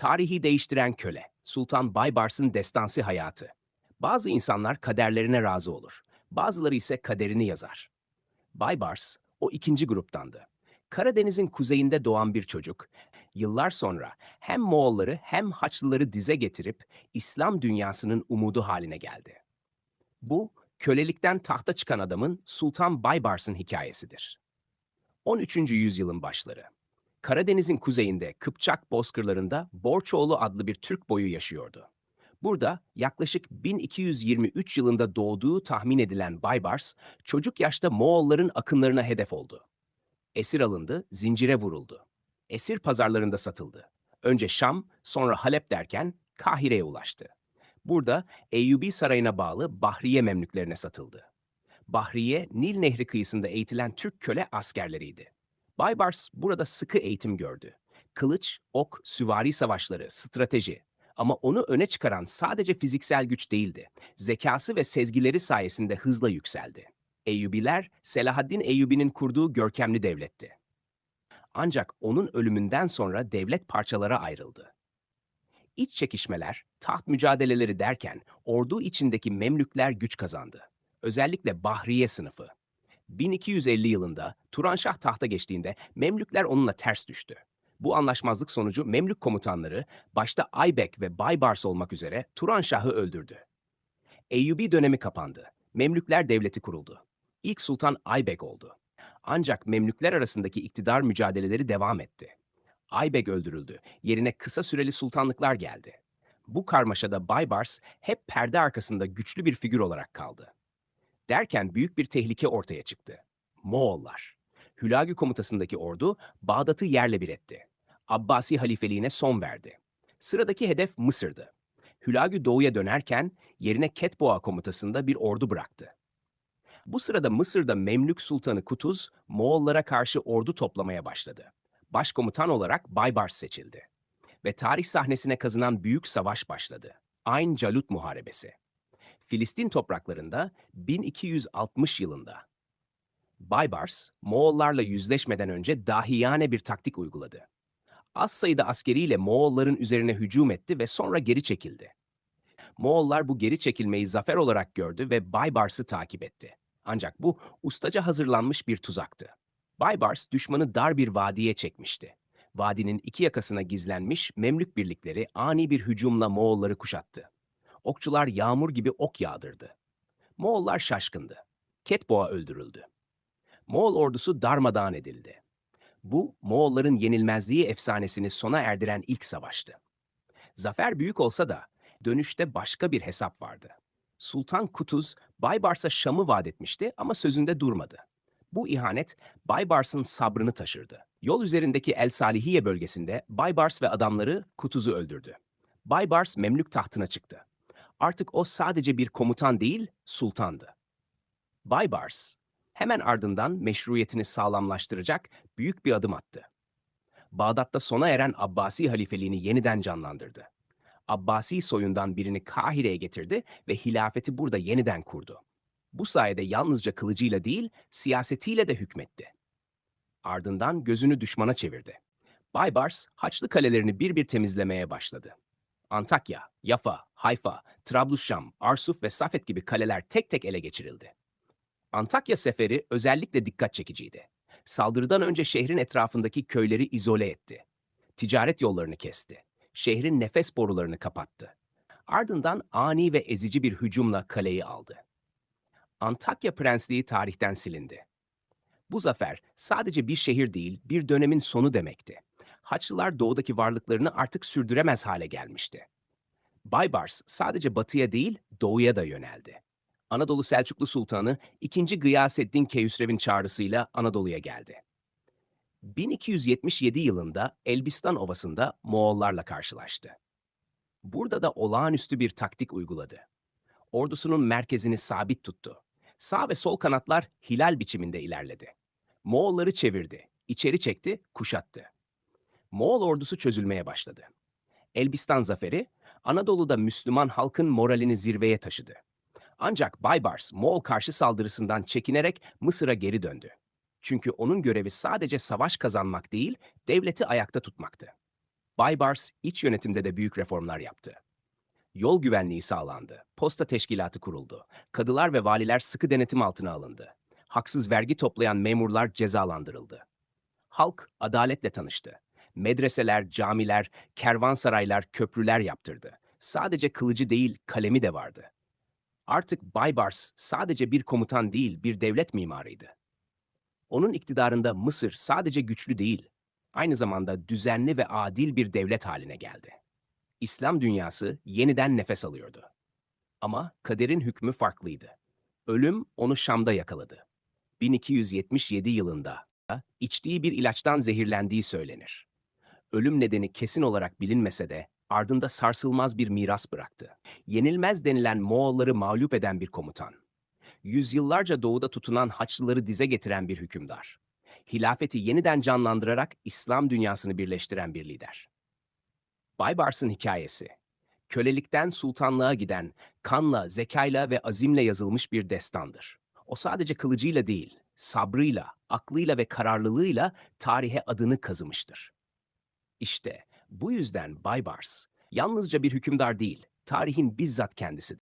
Tarihi değiştiren köle, Sultan Baybars'ın destansı hayatı. Bazı insanlar kaderlerine razı olur. Bazıları ise kaderini yazar. Baybars o ikinci gruptandı. Karadeniz'in kuzeyinde doğan bir çocuk, yıllar sonra hem Moğolları hem Haçlıları dize getirip İslam dünyasının umudu haline geldi. Bu, kölelikten tahta çıkan adamın Sultan Baybars'ın hikayesidir. 13. yüzyılın başları. Karadeniz'in kuzeyinde Kıpçak bozkırlarında Borçoğlu adlı bir Türk boyu yaşıyordu. Burada yaklaşık 1223 yılında doğduğu tahmin edilen Baybars, çocuk yaşta Moğolların akınlarına hedef oldu. Esir alındı, zincire vuruldu. Esir pazarlarında satıldı. Önce Şam, sonra Halep derken Kahire'ye ulaştı. Burada Eyyubi Sarayı'na bağlı Bahriye Memlüklerine satıldı. Bahriye, Nil Nehri kıyısında eğitilen Türk köle askerleriydi. Baybars burada sıkı eğitim gördü. Kılıç, ok, süvari savaşları, strateji. Ama onu öne çıkaran sadece fiziksel güç değildi. Zekası ve sezgileri sayesinde hızla yükseldi. Eyyubiler, Selahaddin Eyyubi'nin kurduğu görkemli devletti. Ancak onun ölümünden sonra devlet parçalara ayrıldı. İç çekişmeler, taht mücadeleleri derken ordu içindeki Memlükler güç kazandı. Özellikle Bahriye sınıfı. 1250 yılında Turanşah tahta geçtiğinde Memlükler onunla ters düştü. Bu anlaşmazlık sonucu Memlük komutanları başta Aybek ve Baybars olmak üzere Turanşah'ı öldürdü. Eyyubi dönemi kapandı. Memlükler devleti kuruldu. İlk sultan Aybek oldu. Ancak Memlükler arasındaki iktidar mücadeleleri devam etti. Aybek öldürüldü. Yerine kısa süreli sultanlıklar geldi. Bu karmaşada Baybars hep perde arkasında güçlü bir figür olarak kaldı. Derken büyük bir tehlike ortaya çıktı. Moğollar. Hülagü komutasındaki ordu Bağdat'ı yerle bir etti. Abbasi halifeliğine son verdi. Sıradaki hedef Mısır'dı. Hülagü doğuya dönerken yerine Ketboğa komutasında bir ordu bıraktı. Bu sırada Mısır'da Memlük Sultanı Kutuz, Moğollara karşı ordu toplamaya başladı. Başkomutan olarak Baybars seçildi. Ve tarih sahnesine kazınan büyük savaş başladı. Ayn Calut Muharebesi. Filistin topraklarında 1260 yılında. Baybars, Moğollarla yüzleşmeden önce dahiyane bir taktik uyguladı. Az sayıda askeriyle Moğolların üzerine hücum etti ve sonra geri çekildi. Moğollar bu geri çekilmeyi zafer olarak gördü ve Baybars'ı takip etti. Ancak bu ustaca hazırlanmış bir tuzaktı. Baybars düşmanı dar bir vadiye çekmişti. Vadinin iki yakasına gizlenmiş Memlük birlikleri ani bir hücumla Moğolları kuşattı. Okçular yağmur gibi ok yağdırdı. Moğollar şaşkındı. Ketboğa öldürüldü. Moğol ordusu darmadağın edildi. Bu, Moğolların yenilmezliği efsanesini sona erdiren ilk savaştı. Zafer büyük olsa da dönüşte başka bir hesap vardı. Sultan Kutuz, Baybars'a Şam'ı vaat etmişti ama sözünde durmadı. Bu ihanet Baybars'ın sabrını taşırdı. Yol üzerindeki El Salihiye bölgesinde Baybars ve adamları Kutuz'u öldürdü. Baybars Memlük tahtına çıktı. Artık o sadece bir komutan değil, sultandı. Baybars, hemen ardından meşruiyetini sağlamlaştıracak büyük bir adım attı. Bağdat'ta sona eren Abbasi halifeliğini yeniden canlandırdı. Abbasi soyundan birini Kahire'ye getirdi ve hilafeti burada yeniden kurdu. Bu sayede yalnızca kılıcıyla değil, siyasetiyle de hükmetti. Ardından gözünü düşmana çevirdi. Baybars, Haçlı kalelerini bir bir temizlemeye başladı. Antakya, Yafa, Hayfa, Trablusşam, Arsuf ve Safet gibi kaleler tek tek ele geçirildi. Antakya seferi özellikle dikkat çekiciydi. Saldırıdan önce şehrin etrafındaki köyleri izole etti. Ticaret yollarını kesti. Şehrin nefes borularını kapattı. Ardından ani ve ezici bir hücumla kaleyi aldı. Antakya Prensliği tarihten silindi. Bu zafer sadece bir şehir değil, bir dönemin sonu demekti. Haçlılar doğudaki varlıklarını artık sürdüremez hale gelmişti. Baybars sadece batıya değil, doğuya da yöneldi. Anadolu Selçuklu Sultanı 2. Gıyasettin Keyhüsrev'in çağrısıyla Anadolu'ya geldi. 1277 yılında Elbistan Ovası'nda Moğollarla karşılaştı. Burada da olağanüstü bir taktik uyguladı. Ordusunun merkezini sabit tuttu. Sağ ve sol kanatlar hilal biçiminde ilerledi. Moğolları çevirdi, içeri çekti, kuşattı. Moğol ordusu çözülmeye başladı. Elbistan zaferi, Anadolu'da Müslüman halkın moralini zirveye taşıdı. Ancak Baybars, Moğol karşı saldırısından çekinerek Mısır'a geri döndü. Çünkü onun görevi sadece savaş kazanmak değil, devleti ayakta tutmaktı. Baybars iç yönetimde de büyük reformlar yaptı. Yol güvenliği sağlandı, posta teşkilatı kuruldu, kadılar ve valiler sıkı denetim altına alındı. Haksız vergi toplayan memurlar cezalandırıldı. Halk adaletle tanıştı. Medreseler, camiler, kervansaraylar, köprüler yaptırdı. Sadece kılıcı değil, kalemi de vardı. Artık Baybars sadece bir komutan değil, bir devlet mimarıydı. Onun iktidarında Mısır sadece güçlü değil, aynı zamanda düzenli ve adil bir devlet haline geldi. İslam dünyası yeniden nefes alıyordu. Ama kaderin hükmü farklıydı. Ölüm onu Şam'da yakaladı. 1277 yılında içtiği bir ilaçtan zehirlendiği söylenir. Ölüm nedeni kesin olarak bilinmese de ardında sarsılmaz bir miras bıraktı. Yenilmez denilen Moğolları mağlup eden bir komutan. Yüzyıllarca doğuda tutunan Haçlıları dize getiren bir hükümdar. Hilafeti yeniden canlandırarak İslam dünyasını birleştiren bir lider. Baybars'ın hikayesi, kölelikten sultanlığa giden, kanla, zekayla ve azimle yazılmış bir destandır. O sadece kılıcıyla değil, sabrıyla, aklıyla ve kararlılığıyla tarihe adını kazımıştır. İşte bu yüzden Baybars yalnızca bir hükümdar değil, tarihin bizzat kendisidir.